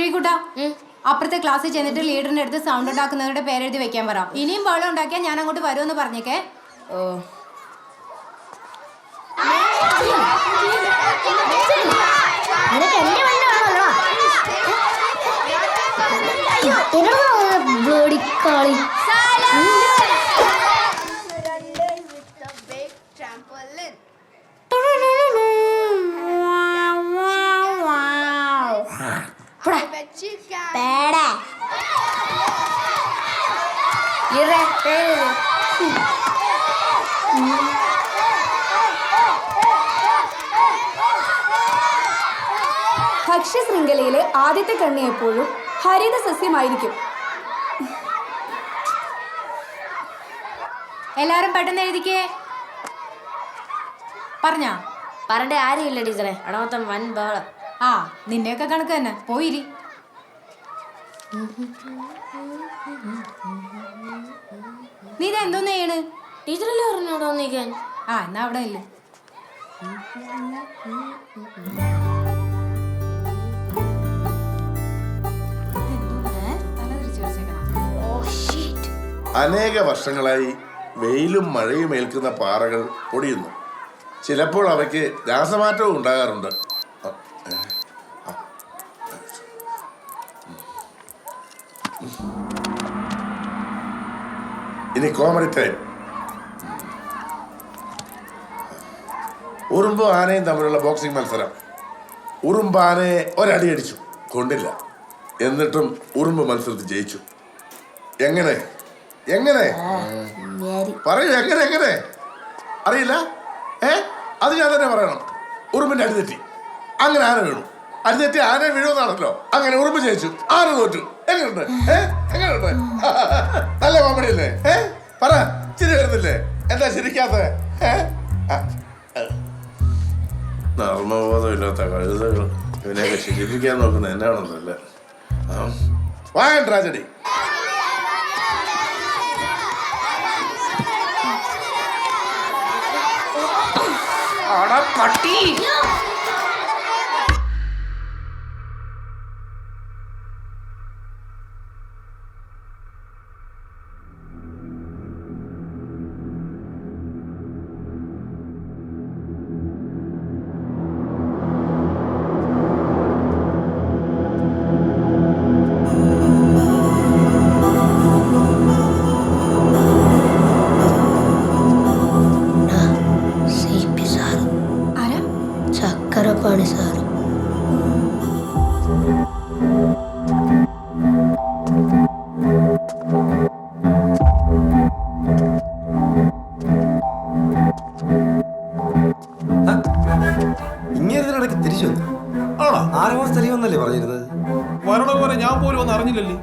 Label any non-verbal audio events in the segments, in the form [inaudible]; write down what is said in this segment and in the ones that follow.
ശ്രീകുട്ട അപ്പുറത്തെ ക്ലാസ്സിൽ ചെന്നിട്ട് ലീഡറിന്റെ അടുത്ത് സൗണ്ട് ഉണ്ടാക്കുന്നവരുടെ പേരെഴുതി വെക്കാൻ പറ. ഇനിയും ബഹളം ഉണ്ടാക്കിയാൽ ഞാൻ അങ്ങോട്ട് വരുമെന്ന് പറഞ്ഞേക്കേ. ഓ. എന്റെ പേടാ ഇറേ പേര് ഭക്ഷ്യ ശൃംഖലയിലെ ആദ്യത്തെ കണ്ണി എപ്പോഴും ഹരിത സസ്യമായിരിക്കും. എല്ലാരും പെട്ടെന്ന് എഴുതിക്കേ. പറഞ്ഞാ? പറഞ്ഞ ആരുമില്ല ടീച്ചറെ. അവിടെ മൊത്തം വൻ ബഹളം. ആ നിന്നെയൊക്കെ കണക്ക് തന്നെ. പോയിരി നീ ഇത് എന്തോന്ന് ചെയ്യണ്? ടീച്ചറല്ലേ പറഞ്ഞു അവിടെ ആ എന്നാ അവിടെ ഇല്ല. അനേക വർഷങ്ങളായി വെയിലും മഴയും ഏൽക്കുന്ന പാറകൾ പൊടിയുന്നു. ചിലപ്പോൾ അവയ്ക്ക് രാസമാറ്റവും ഉണ്ടാകാറുണ്ട്. ഇനി കോമഡി ടൈം ഉറുമ്പും ആനയും തമ്മിലുള്ള ബോക്സിംഗ് മത്സരം. ഉറുമ്പ് ആനയെ ഒരടി അടിച്ചു. കൊണ്ടില്ല. എന്നിട്ടും ഉറുമ്പ് മത്സരത്തിൽ ജയിച്ചു. എങ്ങനെ? എങ്ങനെ? പറയൂ എങ്ങനെ എങ്ങനെ? അറിയില്ല? ഏ? അത് ഞാൻ തന്നെ പറയണം. ഉറുമ്പിന്റെ അടി തെറ്റി. അങ്ങനെ ആന വീണു. അടി തെറ്റി ആന വീഴുമെന്നാണല്ലോ. അങ്ങനെ ഉറുമ്പ് ജയിച്ചു. ആന തോറ്റു. എങ്ങനെയുണ്ട്? ഏ? എങ്ങനെയുണ്ട്? [laughs] നല്ല കോമഡി അല്ലേ? എന്താ ആ. നർമ്മബോധമില്ലാത്ത കഴുതകൾ. ഇവനെയൊക്കെ ശിക്ഷിപ്പിക്കാൻ നോക്കുന്ന എന്നാണെന്നല്ലേ വാങ്ങൻ ട്രാജഡി സി പോലെ ഒന്നും അറിഞ്ഞില്ലല്ലേ?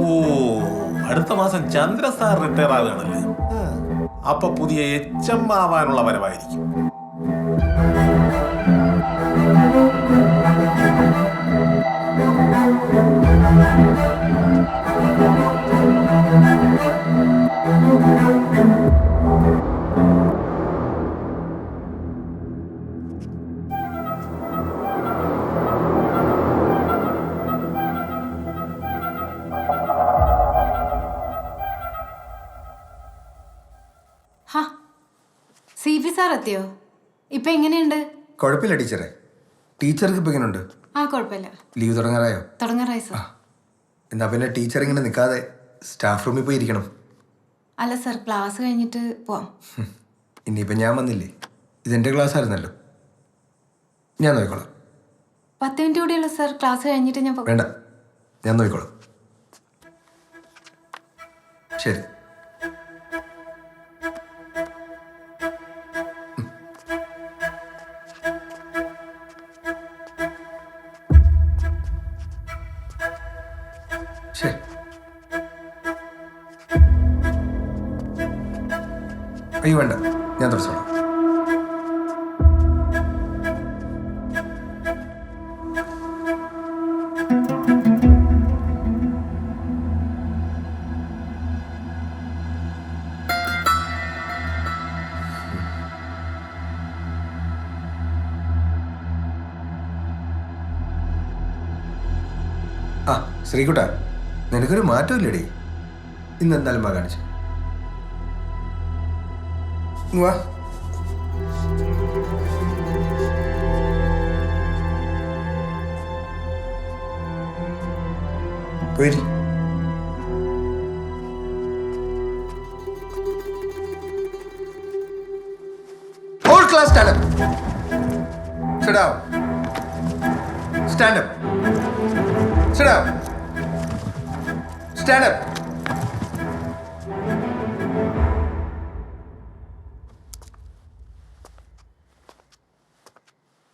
ഓ അടുത്ത മാസം ചന്ദ്ര സാർ റിട്ടയർ ആവുകയാണല്ലേ? അപ്പൊ പുതിയ എച്ച് എം ആവാനുള്ള വരവായിരിക്കും. സി പി സാർ എത്തിയോ? ഇപ്പൊ എങ്ങനെയുണ്ട്? കുഴപ്പമില്ല ടീച്ചറെ. ടീച്ചർക്ക് ഇപ്പൊ എങ്ങനെയുണ്ട് ആ കുഴപ്പമില്ല ലീവ് തുടങ്ങാറായോ? തുടങ്ങാറായി സാർ. എന്നാ പിന്നെ ടീച്ചർ ഇങ്ങനെ നിൽക്കാതെ സ്റ്റാഫ് റൂമിൽ പോയി ഇരിക്കണം. അല്ല സാർ ക്ലാസ് കഴിഞ്ഞിട്ട് പോവാം. ഇനിയിപ്പോ ഞാൻ വന്നില്ലേ? ഇതെന്റെ ക്ലാസ് ആയിരുന്നല്ലോ ഞാൻ നോക്കിക്കോളാം. പത്ത് മിനിറ്റ് കൂടിയുള്ളൂ സാർ. ക്ലാസ് കഴിഞ്ഞിട്ട് ഞാൻ വേണ്ട. ഞാൻ നോക്കിക്കോളാം. ശരി. അയ്യോ വേണ്ട. ഞാൻ തുടച്ചോളാം ശ്രീകുട്ടാ നിനക്കൊരു മാറ്റമില്ലടി. ഇന്ന് എന്തായാലും വാ കാണിച്ചു. വാ പോയിരി Whole class stand up. Sit down. Stand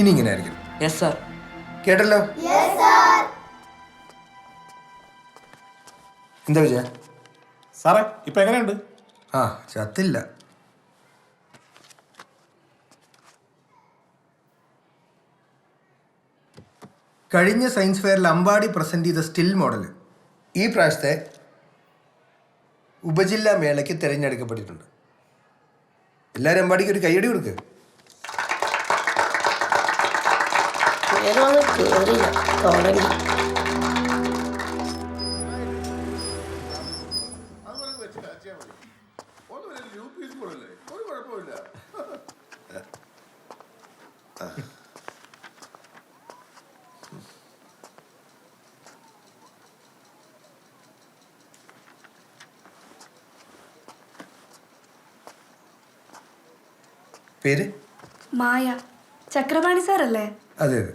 ഇനി ഇങ്ങനെ ആയിരിക്കും യെസ് സാർ കേട്ടല്ലോ എന്താ വിജയ? സാറേ ഇപ്പൊ എങ്ങനെയുണ്ട്? ആ ചത്തില്ല. കഴിഞ്ഞ സയൻസ് ഫെയറിൽ അമ്പാടി പ്രസന്റ് ചെയ്ത സ്റ്റിൽ മോഡൽ ഈ പ്രാവശ്യത്തെ ഉപജില്ലാ മേളയ്ക്ക് തിരഞ്ഞെടുക്കപ്പെട്ടിട്ടുണ്ട്. എല്ലാവരും അമ്പാടിക്ക് ഒരു കൈയടി കൊടുക്ക് നേരമൊന്നും കേറില്ല. തുടങ്ങി. പേര്? മായ. ചക്രപാണി സാറല്ലേ? അതെ അതെ.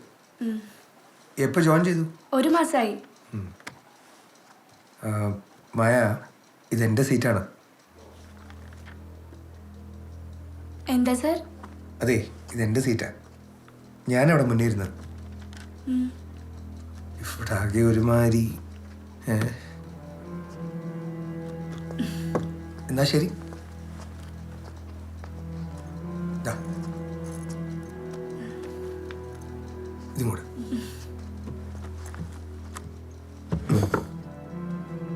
എപ്പോൾ ജോയിൻ ചെയ്തു? ഒരു മാസമായി മായ ഇതെന്റെ സീറ്റാണ്. എന്താ സർ? അതെ ഇതെന്റെ സീറ്റാണ് അവിടെ മുന്നേ ഇരുന്നത് ഇവിടെ ആകെ ഒരുമാതിരി? എന്നാ ശരി. ഇതും കൂടെ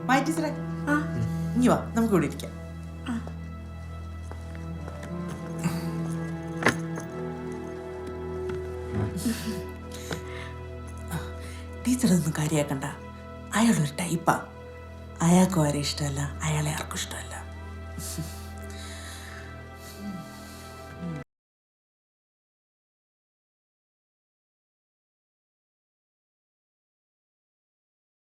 മായ ടീച്ചറെ. ഇനി വാ നമുക്ക് ഇവിടെ ഇരിക്കാം. ടീച്ചർ ഒന്നും കാര്യാക്കണ്ട. അയാളൊരു ടൈപ്പാ. അയാൾക്കും ആരെ ഇഷ്ടമല്ല. അയാളെ ആർക്കും ഇഷ്ടമല്ല.